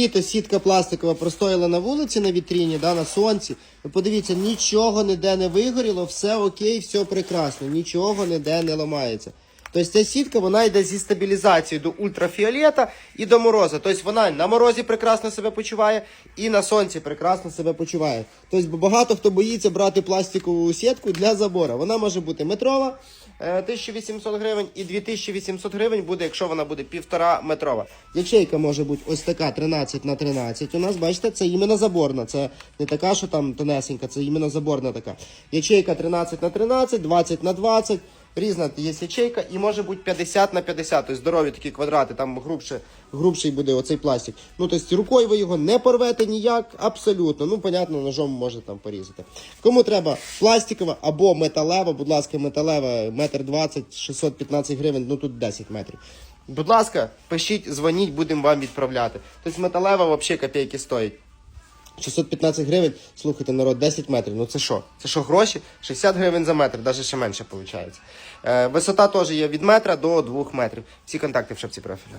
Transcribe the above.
Літо сітка пластикова простояла на вулиці на вітріні, да, на сонці. Ви подивіться, нічого ніде не вигоріло, все окей, все прекрасно, нічого ніде не ламається. Тобто ця сітка вона йде зі стабілізацією до ультрафіолета і до морозу. Тобто вона на морозі прекрасно себе почуває і на сонці прекрасно себе почуває. Тобто багато хто боїться брати пластикову сітку для забору. Вона може бути метрова, 1800 гривень і 2800 гривень буде, якщо вона буде півтора метрова. Ячейка може бути ось така 13 на 13. У нас, бачите, це іменно заборна. Це не така, що там тонесенька, це іменно заборна така. Ячейка 13 на 13, 20 на 20. Різна є ячейка і може бути 50 на 50, тобто здорові такі квадрати, там грубше, грубший буде оцей пластик. Ну, тобто рукою ви його не порвете ніяк, абсолютно. Ну, понятно, ножом можна там порізати. Кому треба пластикова або металева, будь ласка, металева, метр 20, 615 гривень, ну тут 10 метрів. Будь ласка, пишіть, дзвоніть, будемо вам відправляти. Тобто металева взагалі копійки стоїть. 615 гривень, слухайте, народ, 10 метрів. Ну це що? Це що гроші? 60 гривень за метр, навіть ще менше виходить. Е, висота теж є від метра до 2 метрів. Всі контакти в шапці профілю.